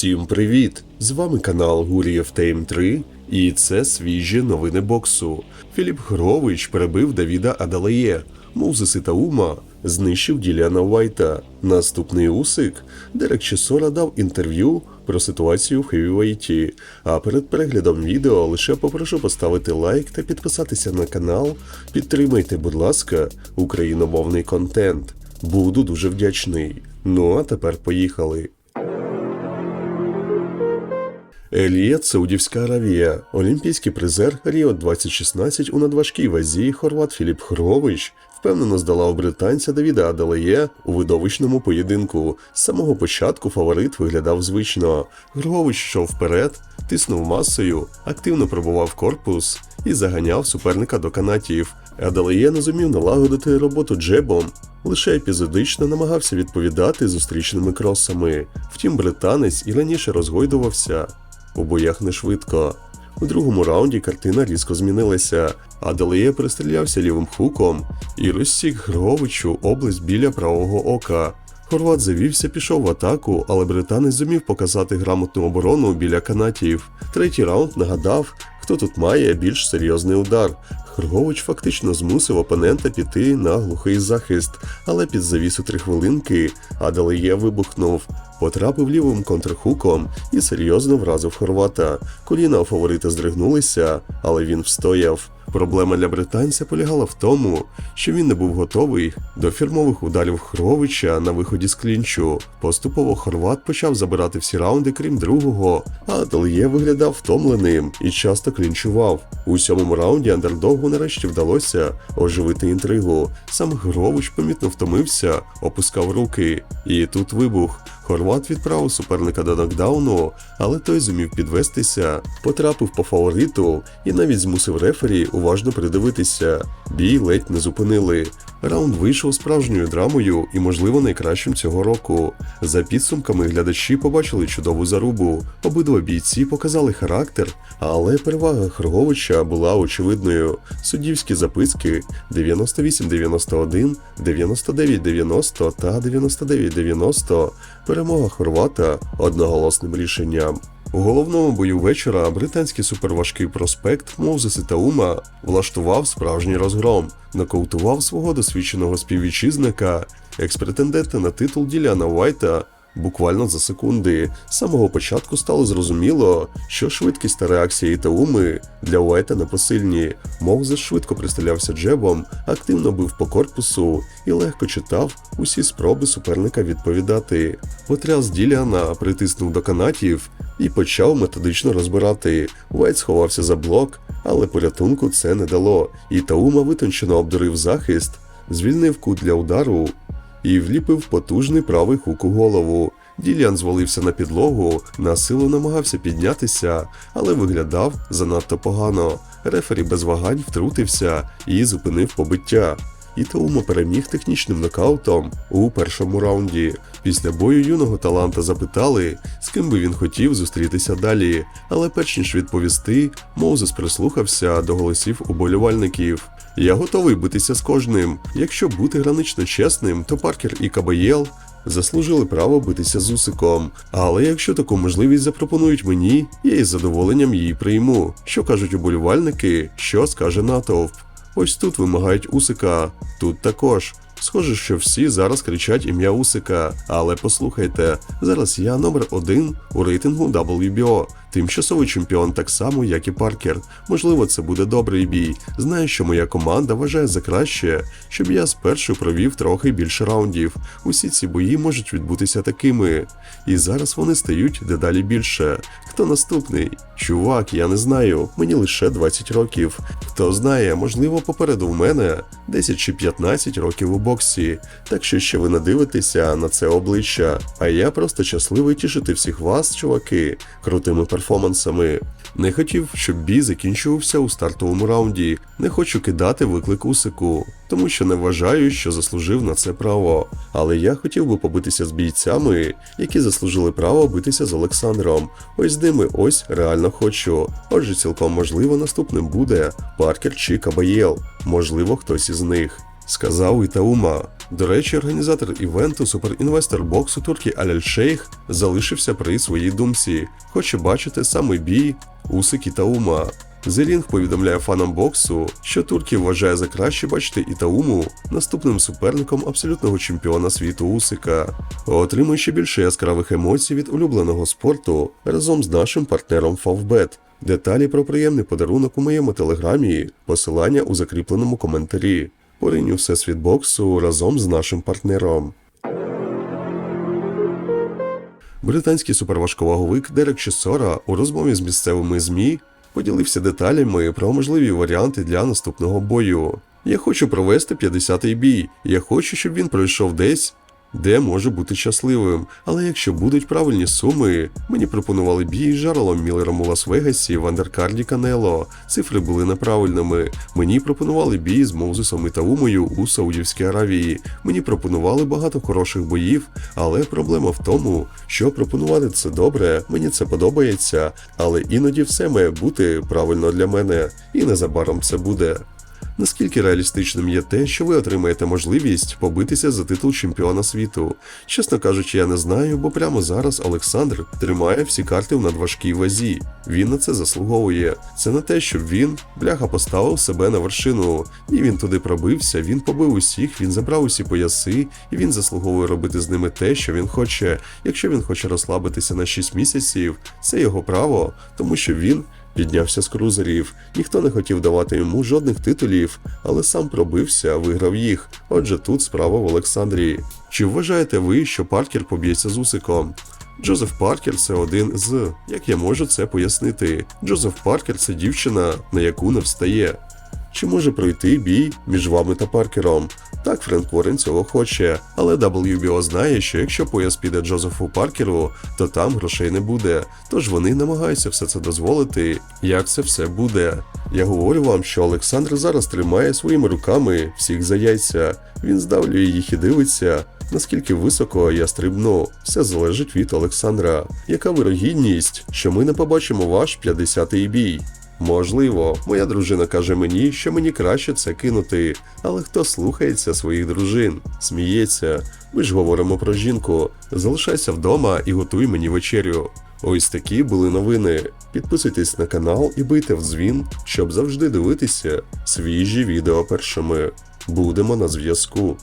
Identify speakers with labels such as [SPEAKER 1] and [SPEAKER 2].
[SPEAKER 1] Всім привіт! З вами канал Гурієв Тейм 3 і це свіжі новини боксу. Філіп Грович перебив Давіда Адалеє. Музес Ітаума знищив Діліана Уайта. Наступний усик. Дерек Чесора дав інтерв'ю про ситуацію в хевівейті. А перед переглядом відео лише попрошу поставити лайк та підписатися на канал. Підтримайте, будь ласка, україномовний контент. Буду дуже вдячний. Ну а тепер поїхали. Еліят, Саудівська Аравія, олімпійський призер Ріо 2016 у надважкій вазі Хорват Філіп Хрович впевнено здолав британця Давіда Адалеє у видовищному поєдинку. З самого початку фаворит виглядав звично. Грович йшов вперед, тиснув масою, активно пробував корпус і заганяв суперника до канатів. Адалеє не зумів налагодити роботу джебом, лише епізодично намагався відповідати зустрічними кросами. Втім, британець і раніше розгойдувався. У боях не швидко. У другому раунді картина різко змінилася, а Далеє перестрілявся лівим хуком і розсік Гроговичу область біля правого ока. Хорват завівся, пішов в атаку, але британець зумів показати грамотну оборону біля канатів. Третій раунд нагадав, хто тут має більш серйозний удар. Хргович фактично змусив опонента піти на глухий захист, але під завісу три хвилинки Адалеє вибухнув, потрапив лівим контрхуком і серйозно вразив хорвата. Коліна у фаворита здригнулися, але він встояв. Проблема для британця полягала в тому, що він не був готовий до фірмових ударів Хровича на виході з клінчу. Поступово хорват почав забирати всі раунди, крім другого, а Адалє виглядав втомленим і часто клінчував. У сьомому раунді андердогу нарешті вдалося оживити інтригу. Сам Грович помітно втомився, опускав руки. І тут вибух. Хорват відправив суперника до нокдауну, але той зумів підвестися, потрапив по фавориту і навіть змусив рефері уважно придивитися. Бій ледь не зупинили. Раунд вийшов справжньою драмою і, можливо, найкращим цього року. За підсумками глядачі побачили чудову зарубу. Обидва бійці показали характер, але перевага Хроговича була очевидною. Суддівські записки 98-91, 99-90 та 99-90 перемога Хорвата одноголосним рішенням. У головному бою вечора британський суперважкий проспект Моузес Ітаума влаштував справжній розгром, нокаутував свого досвідченого співвітчизника, експретендента на титул Діляна Уайта. Буквально за секунди з самого початку стало зрозуміло, що швидкість та реакція Ітауми для Уайта непосильні. Моузес швидко пристрілявся джебом, активно бив по корпусу і легко читав усі спроби суперника відповідати. Потряс Діліана, притиснув до канатів і почав методично розбирати. Уайт сховався за блок, але порятунку це не дало. Ітаума витончено обдурив захист, звільнив кут для удару і вліпив потужний правий хук у голову. Діліан звалився на підлогу, на силу намагався піднятися, але виглядав занадто погано. Рефері без вагань втрутився і зупинив побиття. І Таума переміг технічним нокаутом у першому раунді. Після бою юного таланта запитали, з ким би він хотів зустрітися далі. Але перш ніж відповісти, Моузес прислухався до голосів уболівальників. Я готовий битися з кожним. Якщо бути гранично чесним, то Паркер і Кабаєл заслужили право битися з Усиком. Але якщо таку можливість запропонують мені, я із задоволенням її прийму. Що кажуть уболівальники, що скаже натовп. Ось тут вимагають Усика, тут також. Схоже, що всі зараз кричать ім'я Усика, але послухайте, зараз я номер один у рейтингу WBO. Тимчасовий чемпіон так само, як і Паркер. Можливо, це буде добрий бій. Знаю, що моя команда вважає за краще, щоб я спершу провів трохи більше раундів. Усі ці бої можуть відбутися такими. І зараз вони стають дедалі більше. Хто наступний? Чувак, я не знаю. Мені лише 20 років. Хто знає, можливо, попереду в мене 10 чи 15 років у боксі. Так що ще ви надивитеся на це обличчя. А я просто щасливий тішити всіх вас, чуваки, крутими перформансами. Не хотів, щоб бій закінчувався у стартовому раунді. Не хочу кидати виклик Усику, тому що не вважаю, що заслужив на це право. Але я хотів би побитися з бійцями, які заслужили право битися з Олександром. Ось з ними ось реально хочу. Отже, цілком можливо, наступним буде Паркер чи Кабаєл. Можливо, хтось із них. Сказав Ітаума. До речі, організатор івенту суперінвестор боксу турки Аляль Шейх залишився при своїй думці. Хоче бачити саме бій Усик і Таума. Зелінг повідомляє фанам боксу, що Турків вважає за краще бачити Ітауму наступним суперником абсолютного чемпіона світу Усика. Отримує ще більше яскравих емоцій від улюбленого спорту разом з нашим партнером Favbet. Деталі про приємний подарунок у моєму телеграмі, посилання у закріпленому коментарі. Поринь у всесвіт боксу разом з нашим партнером. Британський суперважковаговик Дерек Чесора у розмові з місцевими ЗМІ поділився деталями про можливі варіанти для наступного бою. Я хочу провести 50-й бій. Я хочу, щоб він пройшов десь, де може бути щасливим. Але якщо будуть правильні суми, мені пропонували бій з Жарлом Міллером у Лас-Вегасі в андеркарді Канело. Цифри були неправильними. Мені пропонували бій з Моузесом і Таумою у Саудівській Аравії. Мені пропонували багато хороших боїв, але проблема в тому, що пропонувати це добре, мені це подобається, але іноді все має бути правильно для мене, і незабаром це буде. Наскільки реалістичним є те, що ви отримаєте можливість побитися за титул чемпіона світу? Чесно кажучи, я не знаю, бо прямо зараз Олександр тримає всі карти в надважкій вазі. Він на це заслуговує. Це не те, щоб він, бляха, поставив себе на вершину. І він туди пробився, він побив усіх, він забрав усі пояси, і він заслуговує робити з ними те, що він хоче. Якщо він хоче розслабитися на 6 місяців, це його право, тому що він Піднявся з крузерів, ніхто не хотів давати йому жодних титулів, але сам пробився, виграв їх. Отже, тут справа в Олександрії. Чи вважаєте ви, що Паркер поб'ється з Усиком? Джозеф Паркер це один з. Як я можу це пояснити? Джозеф Паркер це дівчина, на яку не встає. Чи може пройти бій між вами та Паркером? Так, Френк Ворен цього хоче, але WBO знає, що якщо пояс піде Джозефу Паркеру, то там грошей не буде. Тож вони намагаються все це дозволити. Як це все буде? Я говорю вам, що Олександр зараз тримає своїми руками всіх за яйця. Він здавлює їх і дивиться. Наскільки високо я стрибну, все залежить від Олександра. Яка вирогідність, що ми не побачимо ваш 50-й бій? Можливо, моя дружина каже мені, що мені краще це кинути, але хто слухається своїх дружин, сміється. Ми ж говоримо про жінку. Залишайся вдома і готуй мені вечерю. Ось такі були новини. Підписуйтесь на канал і бийте в дзвін, щоб завжди дивитися свіжі відео першими. Будемо на зв'язку.